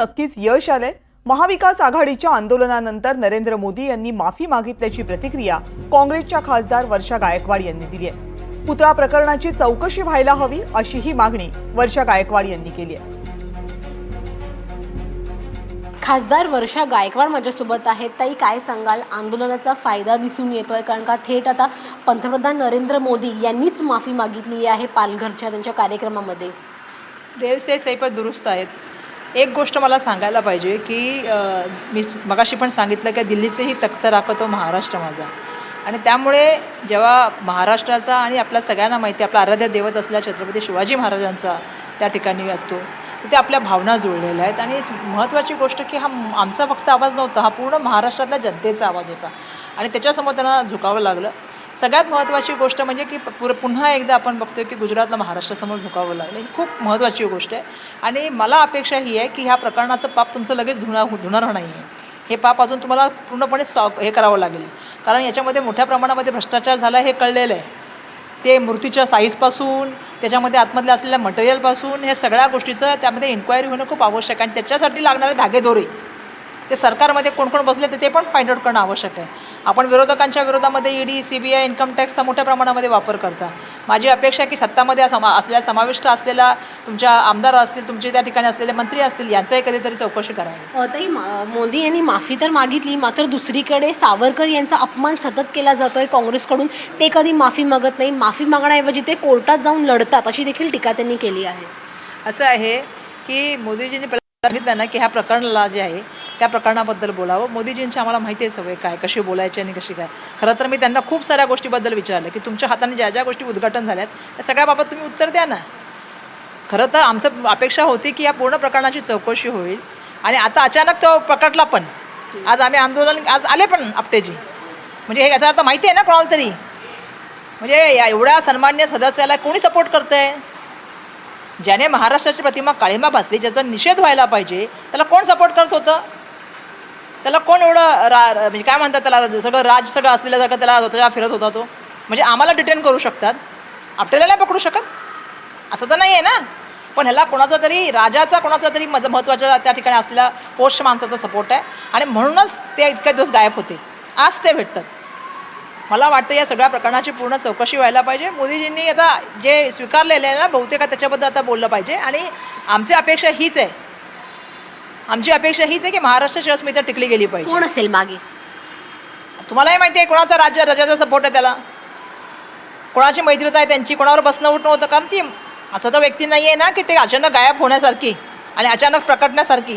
नक्कीच यश आलंय. महाविकास आघाडीच्या आंदोलनानंतर नरेंद्र मोदी यांनी माफी मागितल्याची प्रतिक्रिया काँग्रेसच्या खासदार वर्षा गायकवाड यांनी दिली आहे. पुतळा प्रकरणाची चौकशी व्हायला हवी अशी ही मागणी वर्षा गायकवाड यांनी केली आहे. खासदार वर्षा गायकवाड माझ्यासोबत आहेत. ताई काय सांगाल? आंदोलनाचा फायदा दिसून येतोय कारण का थेट आता पंतप्रधान नरेंद्र मोदी यांनीच माफी मागितलेली आहे पालघरच्या त्यांच्या कार्यक्रमामध्ये. देवसे सैपर दुरुस्त आहेत. एक गोष्ट मला सांगायला पाहिजे की मी मगाशी पण सांगितलं की दिल्लीचेही तख्त राखतो महाराष्ट्र माझा. आणि त्यामुळे जेव्हा महाराष्ट्राचा आणि आपल्या सगळ्यांना माहिती आहे, आपला आराध्य देवत असल्या छत्रपती शिवाजी महाराजांचा त्या ठिकाणी असतो तिथे आपल्या भावना जुळलेल्या आहेत. आणि महत्त्वाची गोष्ट की हा आमचा फक्त आवाज नव्हता हा पूर्ण महाराष्ट्रातल्या जनतेचा आवाज होता. आणि त्याच्यासमोर त्यांना झुकावं लागलं. सगळ्यात महत्त्वाची गोष्ट म्हणजे की पुर पुन्हा एकदा आपण बघतोय की गुजरातला महाराष्ट्रासमोर झुकावं लागलं. ही खूप महत्त्वाची गोष्ट आहे. आणि मला अपेक्षा ही आहे की ह्या प्रकरणाचं पाप तुमचं लगेच धुणा धुणार नाही आहे हे पाप अजून तुम्हाला पूर्णपणे सॉ हे करावं लागेल. कारण याच्यामध्ये मोठ्या प्रमाणामध्ये भ्रष्टाचार झाला हे कळलेलं आहे. ते मूर्तीच्या साईजपासून त्याच्यामध्ये आतमधल्या असलेल्या मटेरियलपासून हे सगळ्या गोष्टीचं त्यामध्ये इन्क्वायरी होणं खूप आवश्यक आहे. आणि त्याच्यासाठी लागणारे धागेदोरे. ते सरकारमध्ये कोण कोण बसले तर ते पण फाइंड आउट करणं आवश्यक आहे. आपण विरोधकांच्या विरोधामध्ये ED C B I income टॅक्सचा मोठ्या प्रमाणामध्ये वापर करता. माझी अपेक्षा आहे की सत्तामध्ये समा असलेल्या समाविष्ट असलेल्या तुमच्या आमदार असतील तुमचे त्या ठिकाणी असलेले मंत्री असतील यांचाही कधीतरी चौकशी करावी. ताई मोदी यांनी माफी तर मागितली मात्र दुसरीकडे सावरकर यांचा अपमान सतत केला जातोय काँग्रेसकडून. ते कधी माफी मागत नाही. माफी मागण्याऐवजी ते कोर्टात जाऊन लढतात अशी देखील टीका त्यांनी केली आहे. असं आहे की मोदीजींनी सांगितलं ना की ह्या प्रकरणाला जे आहे त्या प्रकरणाबद्दल बोलावं. मोदीजींची आम्हाला माहिती आहे सवय काय कशी बोलायची आणि कशी काय. खरं तर मी त्यांना खूप साऱ्या गोष्टीबद्दल विचारलं की तुमच्या हाताने ज्या ज्या गोष्टी उद्घाटन झाल्यात त्या सगळ्याबाबत तुम्ही उत्तर द्या ना. खरं तर आमचं अपेक्षा होती की या पूर्ण प्रकरणाची चौकशी होईल. आणि आता अचानक तो प्रकटला पण. आज आम्ही आंदोलन आज आले पण आपटेजी. म्हणजे हे याचा अर्थ माहिती आहे ना कोणाला तरी? म्हणजे या एवढ्या सन्मान्य सदस्याला कोणी सपोर्ट करतं आहे ज्याने महाराष्ट्राची प्रतिमा काळीमा भासली ज्याचा निषेध व्हायला पाहिजे त्याला कोण सपोर्ट करत होतं? त्याला कोण एवढं रा म्हणजे काय म्हणतात त्याला सगळं राज सगळं असलेल्यासारखं त्याला त्याला फिरत होता तो. म्हणजे आम्हाला डिटेन करू शकतात. आपल्याला नाही पकडू शकत. असं तर नाही आहे ना. पण ह्याला कोणाचा तरी राजाचा कोणाचा तरी मज महत्त्वाच्या त्या ठिकाणी असलेला पोस्ट माणसाचा सपोर्ट आहे. आणि म्हणूनच ते इतक्या दिवस गायब होते. आज ते भेटतात. मला वाटतं या सगळ्या प्रकरणाची पूर्ण चौकशी व्हायला पाहिजे. मोदीजींनी आता जे स्वीकारलेलं आहे ना बहुतेक त्याच्याबद्दल आता बोललं पाहिजे. आणि आमची अपेक्षा हीच आहे. आमची अपेक्षा हीच आहे की महाराष्ट्राची अस्मिता टिकली गेली पाहिजे. कोण असेल मागे? तुम्हालाही माहिती आहे कोणाचा राज्य राज्याचा सपोर्ट आहे त्याला. कोणाची मैत्रीता आहे त्यांची कोणावर बसणं उठणं होतं कारण ती असं तर व्यक्ती नाही आहे ना की ते अचानक गायब होण्यासारखी आणि अचानक प्रकटण्यासारखी.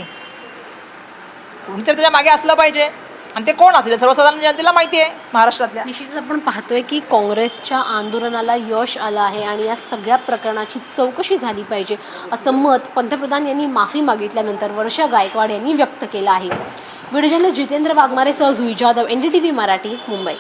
कोणीतरी त्याच्यामागे असलं पाहिजे. आणि ते कोण असेल? सर्वसाधारण जनतेला माहिती आहे महाराष्ट्रातल्या. निश्चितच आपण पाहतोय की काँग्रेसच्या आंदोलनाला यश आलं आहे आणि या सगळ्या प्रकरणाची चौकशी झाली पाहिजे असं मत पंतप्रधान यांनी माफी मागितल्यानंतर वर्षा गायकवाड यांनी व्यक्त केलं आहे. Video Jitendra Jitendra वाघमारेसह Jui Jadhav N D T V Marathi Mumbai.